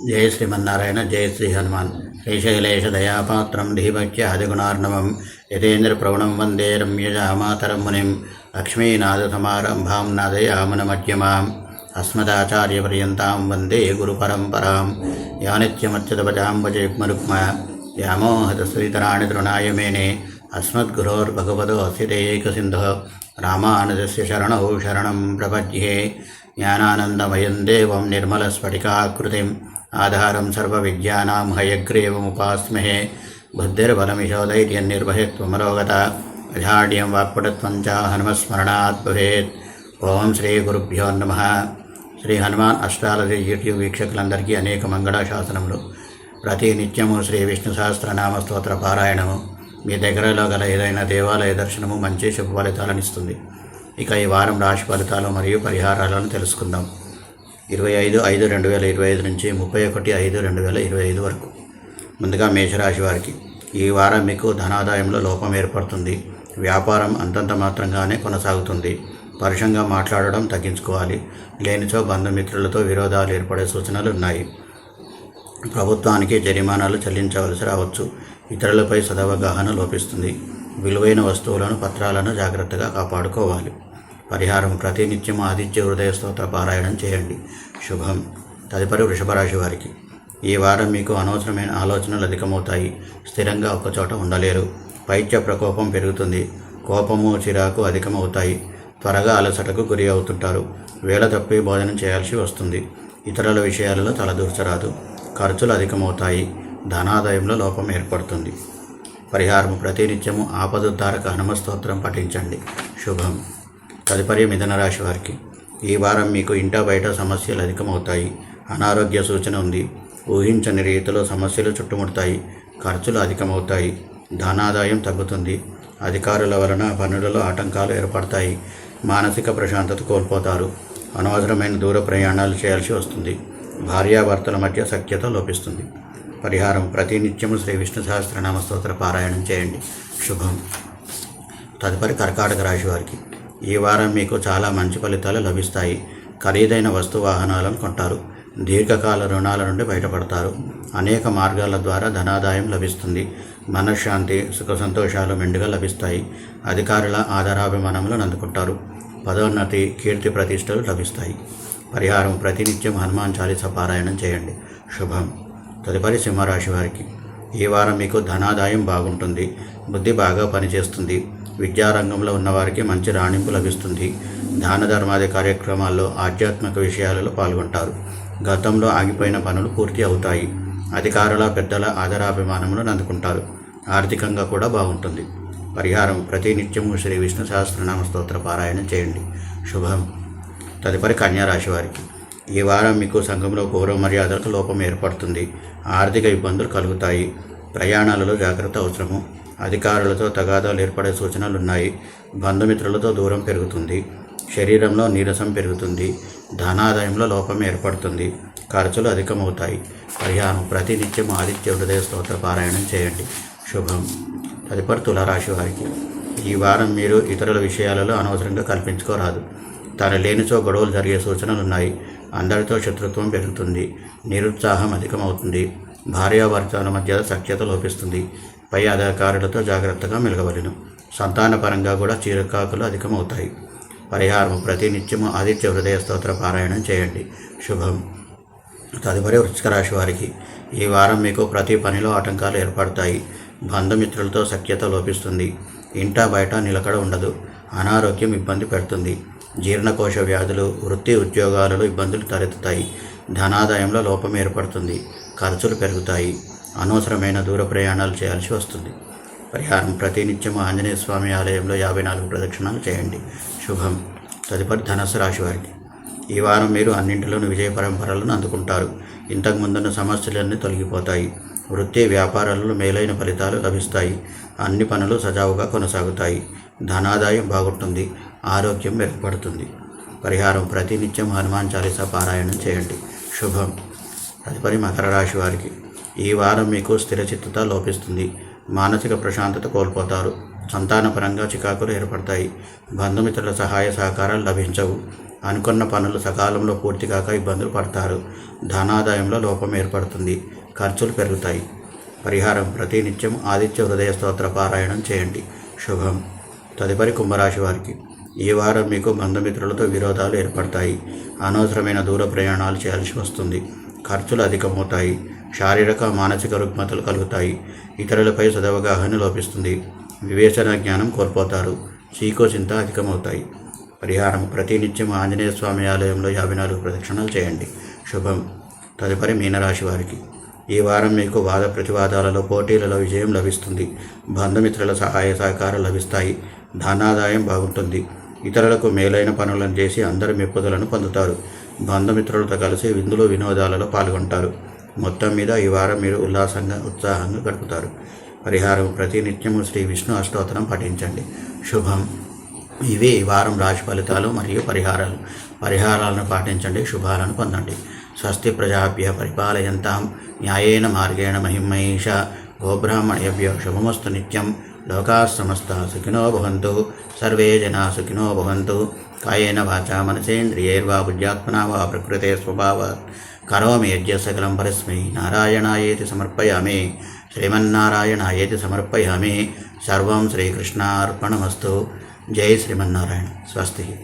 ஜெய ஸ்ரீமன்னாராயண ஜெய ஸ்ரீ ஹனுமான் ஸ்ரீசைலேஷதயாபாத்திரம் தீபக்ய ஹதிகுணார்ணவம் யதேந்திர பிரவணம் வந்தே ரம்யஜாமாதரம் முனிம் லக்ஷ்மீநாதசமாரம்பாம் நாதயாமனமத்யமாம் அஸ்மதாச்சாரியபரியந்தாம் வந்தே குரு பரம்பராம் யானித்யமச்சதபஜாம் வஜயுக்மருக்ம யாமோஹதஸ்ரீதராணி திருநாயமேனே அஸ்மத்குரோர்பகவதோசி தேயைகசிந்தோ ராமானுஜஸ்ய சரணோ சரணம் பிரபத்யே ஞானானந்தமயம் தேவம் நிர்மலஸ்படிகாக்கிருதிம் ఆధారం సర్వవిద్యానాం హయగ్రీవముపాస్మహే. బుద్ధిర్బలమిశోధైర్యం నిర్వహిత్వమరోగత. అజాడ్యం వాక్పటత్వం చ హనుమస్మరణాత్ భవేత్. ఓం శ్రీ గురుభ్యో నమ. శ్రీ హనుమాన్ అష్టాలజీ యూట్యూబ్ వీక్షకులందరికీ అనేక మంగళ శాసనములు ప్రతి నిత్యము శ్రీ విష్ణు సహస్రనామ స్తోత్ర పారాయణము. మీ దగ్గరలో గల ఏదైనా దేవాలయ దర్శనము మంచి శుభ ఫలితాలను ఇస్తుంది. ఇక ఈ వారం రాశి ఫలితాలు మరియు పరిహారాలను తెలుసుకుందాం. ఇరవై ఐదు ఐదు రెండు వేల ఇరవై ఐదు నుంచి ముప్పై ఒకటి ఐదు రెండు వేల ఇరవై ఐదు వరకు. ముందుగా మేషరాశి వారికి ఈ వారం మీకు ధనాదాయంలో లోపం ఏర్పడుతుంది. వ్యాపారం అంతంత మాత్రంగానే కొనసాగుతుంది. పరుషంగా మాట్లాడడం తగ్గించుకోవాలి. లేనిచో బంధుమిత్రులతో విరోధాలు ఏర్పడే సూచనలు ఉన్నాయి ప్రభుత్వానికి జరిమానాలు చెల్లించవలసి రావచ్చు. ఇతరులపై సదవగాహన లోపిస్తుంది. విలువైన వస్తువులను పత్రాలను జాగ్రత్తగా కాపాడుకోవాలి. పరిహారం ప్రతినిత్యం ఆదిత్య హృదయ స్తోత్ర పారాయణం చేయండి. శుభం. తదుపరి వృషభరాశి వారికి. ఈ వారం మీకు అనవసరమైన ఆలోచనలు అధికమవుతాయి. స్థిరంగా ఒకచోట ఉండలేరు. పైత్య ప్రకోపం పెరుగుతుంది. కోపము చిరాకు అధికమవుతాయి. త్వరగా అలసటకు గురి అవుతుంటారు. వేళ తప్పి భోజనం చేయాల్సి వస్తుంది. ఇతరుల విషయాలలో తలదూర్చరాదు. ఖర్చులు అధికమవుతాయి. ధనాదాయంలో లోపం ఏర్పడుతుంది. పరిహారం ప్రతినిత్యము ఆపదుద్ధారక హనుమ స్తోత్రం పఠించండి. శుభం. తదుపరి మిథున రాశి వారికి ఈ వారం మీకు ఇంట బయట సమస్యలు అధికమవుతాయి. అనారోగ్య సూచన ఉంది. ఊహించని రీతిలో సమస్యలు చుట్టుముడతాయి. ఖర్చులు అధికమవుతాయి. ధనాదాయం తగ్గుతుంది. అధికారుల వలన పనులలో ఆటంకాలు ఏర్పడతాయి. మానసిక ప్రశాంతత కోల్పోతారు. అనవసరమైన దూర ప్రయాణాలు చేయాల్సి వస్తుంది. భార్యాభర్తల మధ్య సఖ్యత లోపిస్తుంది. పరిహారం ప్రతినిత్యము శ్రీ విష్ణు సహస్రనామ స్తోత్ర పారాయణం చేయండి. శుభం. తదుపరి కర్కాటక రాశి వారికి ఈ వారం మీకు చాలా మంచి ఫలితాలు లభిస్తాయి. ఖరీదైన వస్తు వాహనాలను కొంటారు. దీర్ఘకాల రుణాల నుండి బయటపడతారు. అనేక మార్గాల ద్వారా ధనాదాయం లభిస్తుంది. మనశ్శాంతి సుఖ సంతోషాలు మెండుగా లభిస్తాయి. అధికారుల ఆధారాభిమానములను అందుకుంటారు. పదోన్నతి కీర్తి ప్రతిష్టలు లభిస్తాయి. పరిహారం ప్రతినిత్యం హనుమాన్ చాలీస పారాయణం చేయండి. శుభం. తదుపరి సింహరాశి వారికి. ఈ వారం మీకు ధనాదాయం బాగుంటుంది. బుద్ధి బాగా పనిచేస్తుంది. విద్యారంగంలో ఉన్నవారికి మంచి రాణింపు లభిస్తుంది. దాన ధర్మాది కార్యక్రమాల్లో ఆధ్యాత్మిక విషయాలలో పాల్గొంటారు. గతంలో ఆగిపోయిన పనులు పూర్తి అవుతాయి. అధికారుల పెద్దల ఆదరాభిమానములను అందుకుంటారు ఆర్థికంగా కూడా బాగుంటుంది. పరిహారం ప్రతినిత్యము శ్రీ విష్ణు సహస్రనామ స్తోత్ర పారాయణం చేయండి. శుభం. తదుపరి కన్యారాశి వారికి. ఈ వారం మీకు సంఘంలో గౌరవ మర్యాదలకు లోపం ఏర్పడుతుంది. ఆర్థిక ఇబ్బందులు కలుగుతాయి. ప్రయాణాలలో జాగ్రత్త అవసరము. అధికారులతో తగాదాలు ఏర్పడే సూచనలు ఉన్నాయి బంధుమిత్రులతో దూరం పెరుగుతుంది. శరీరంలో నీరసం పెరుగుతుంది. ధనాదాయంలో లోపం ఏర్పడుతుంది. ఖర్చులు అధికమవుతాయి. పరిహారం ప్రతినిత్యం ఆదిత్య హృదయ స్తోత్ర పారాయణం చేయండి. శుభం. తదుపరి తులారాశి వారికి. ఈ వారం మీరు ఇతరుల విషయాలలో అనవసరంగా కల్పించుకోరాదు. తన లేనిచో గొడవలు జరిగే సూచనలు ఉన్నాయి అందరితో శత్రుత్వం పెరుగుతుంది. నిరుత్సాహం అధికమవుతుంది. భార్యాభర్తల మధ్య సఖ్యత లోపిస్తుంది. పై అధికారులతో జాగ్రత్తగా మెలగవలను. సంతానపరంగా కూడా చీరకాకులు అధికమవుతాయి. పరిహారం ప్రతినిత్యము ఆదిత్య హృదయ స్తోత్ర పారాయణం చేయండి. శుభం. తదుపరి వృశ్చిక రాశి వారికి ఈ వారం మీకు ప్రతి పనిలో ఆటంకాలు ఏర్పడతాయి. బంధుమిత్రులతో సఖ్యత లోపిస్తుంది. ఇంట బయట నిలకడ ఉండదు. అనారోగ్యం ఇబ్బంది పెడుతుంది. జీర్ణకోశ వ్యాధులు వృత్తి ఉద్యోగాలలో ఇబ్బందులు తలెత్తుతాయి. ధనాదాయంలో లోపం ఏర్పడుతుంది. ఖర్చులు పెరుగుతాయి. అనవసరమైన దూర ప్రయాణాలు చేయాల్సి వస్తుంది. పరిహారం ప్రతినిత్యం ఆంజనేయ స్వామి ఆలయంలో యాభై నాలుగు ప్రదక్షిణాలు చేయండి. శుభం. తదుపరి ధనస్సు రాశి వారికి. ఈ వారం మీరు అన్నింటిలోనూ విజయ పరంపరలను అందుకుంటారు. ఇంతకు ముందున్న సమస్యలన్నీ తొలగిపోతాయి. వృత్తి వ్యాపారాలలో మేలైన ఫలితాలు లభిస్తాయి. అన్ని పనులు సజావుగా కొనసాగుతాయి. ధనాదాయం బాగుంటుంది. ఆరోగ్యం మెరుగుపడుతుంది. పరిహారం ప్రతినిత్యం హనుమాన్ చాలీసా పారాయణం చేయండి. శుభం. తదుపరి మకర రాశి వారికి. ఈ వారం మీకు స్థిరచిత్తత లోపిస్తుంది. మానసిక ప్రశాంతత కోల్పోతారు. సంతానపరంగా చికాకులు ఏర్పడతాయి. బంధుమిత్రుల సహాయ సహకారాలు లభించవు. అనుకున్న పనులు సకాలంలో పూర్తి కాక ఇబ్బందులు పడతారు. ధనాదాయంలో లోపం ఏర్పడుతుంది. ఖర్చులు పెరుగుతాయి. పరిహారం ప్రతినిత్యం ఆదిత్య హృదయ స్తోత్ర పారాయణం చేయండి. శుభం. తదుపరి కుంభరాశి వారికి. ఈ వారం మీకు బంధుమిత్రులతో విరోధాలు ఏర్పడతాయి. అనవసరమైన దూర ప్రయాణాలు చేయాల్సి వస్తుంది. ఖర్చులు అధికమవుతాయి. శారీరక మానసిక రుగ్మతలు కలుగుతాయి. ఇతరులపై సదవగాహన లోపిస్తుంది. వివేచన జ్ఞానం కోల్పోతారు. చీకోచింత అధికమవుతాయి. పరిహారం ప్రతినిత్యం ఆంజనేయ స్వామి ఆలయంలో యాభై నాలుగు ప్రదక్షిణలు చేయండి. శుభం. తదుపరి మీనరాశి వారికి. ఈ వారం మీకు వాద ప్రతివాదాలలో పోటీలలో విజయం లభిస్తుంది. బంధుమిత్రుల సహాయ సహకారం లభిస్తాయి. ధనాదాయం బాగుంటుంది. ఇతరులకు మేలైన పనులను చేసి అందరి మెప్పుదలను పొందుతారు. బంధుమిత్రులతో కలిసి విందులు వినోదాలలో పాల్గొంటారు. మొత్తం మీద ఈ వారం మీరు ఉల్లాసంగా ఉత్సాహంగా గడుపుతారు. పరిహారం ప్రతినిత్యము శ్రీ విష్ణు అష్టోత్తరం పఠించండి. శుభం. ఇవి ఈ వారం రాశి ఫలితాలు మరియు పరిహారాలు. పరిహారాలను పాటించండి శుభాలను పొందండి. స్వస్తి ప్రజాభ్య పరిపాలయంతాం. న్యాయేన మార్గేణ మహిమహేష గోబ్రాహ్మణేభ్యో శుభమస్తు నిత్యం. లోకా సమస్త సుఖినో భవంతు. సర్వే జనా సుఖినో భవంతు. కాయేన వాచా మనసేంద్రియైర్వా బుద్ధ్యాత్మనా వా ప్రకృతే స్వభావ కరోమి యజ్ఞ సకలం పరస్మై నారాయణాయేతి సమర్పయామి. శ్రీమన్నారాయణాయేతి సమర్పయామి. సర్వం శ్రీకృష్ణార్పణమస్తు. జై శ్రీమన్నారాయణ. స్వస్తి.